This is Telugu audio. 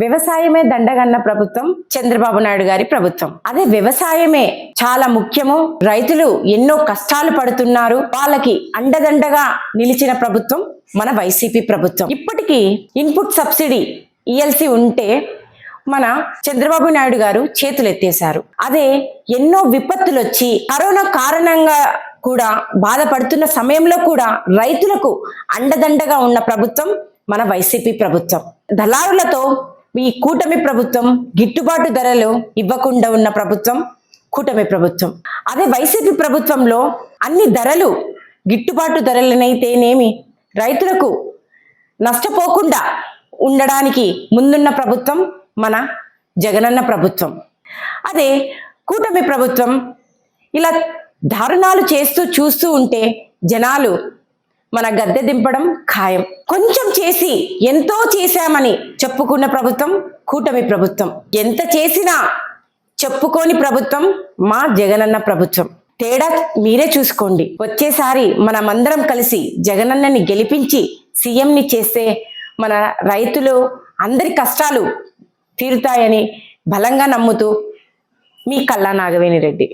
వ్యవసాయమే దండగన్న ప్రభుత్వం చంద్రబాబు నాయుడు గారి ప్రభుత్వం. అదే వ్యవసాయమే చాలా ముఖ్యము. రైతులు ఎన్నో కష్టాలు పడుతున్నారు. వాళ్ళకి అండదండగా నిలిచిన ప్రభుత్వం మన వైసీపీ ప్రభుత్వం. ఇప్పటికీ ఇన్పుట్ సబ్సిడీ ఇఎల్సి ఉంటే మన చంద్రబాబు నాయుడు గారు చేతులు ఎత్తేశారు. అదే ఎన్నో విపత్తులు వచ్చి కరోనా కారణంగా కూడా బాధపడుతున్న సమయంలో కూడా రైతులకు అండదండగా ఉన్న ప్రభుత్వం మన వైసీపీ ప్రభుత్వం. దళారులతో ఈ కూటమి ప్రభుత్వం గిట్టుబాటు ధరలు ఇవ్వకుండా ఉన్న ప్రభుత్వం కూటమి ప్రభుత్వం. అదే వైసీపీ ప్రభుత్వంలో అన్ని ధరలు గిట్టుబాటు ధరలనైతేనేమి రైతులకు నష్టపోకుండా ఉండడానికి ముందున్న ప్రభుత్వం మన జగనన్న ప్రభుత్వం. అదే కూటమి ప్రభుత్వం ఇలా దారుణాలు చేస్తూ చూస్తూ ఉంటే జనాలు మన గద్దె దింపడం ఖాయం. కొంచెం చేసి ఎంతో చేశామని చెప్పుకున్న ప్రభుత్వం కూటమి ప్రభుత్వం. ఎంత చేసినా చెప్పుకోని ప్రభుత్వం మా జగనన్న ప్రభుత్వం. తేడా మీరే చూసుకోండి. వచ్చేసారి మనమందరం కలిసి జగనన్నని గెలిపించి సీఎంని చేస్తే మన రైతులు అందరి కష్టాలు తీరుతాయని బలంగా నమ్ముతూ మీ కల్లా నాగవేణి రెడ్డి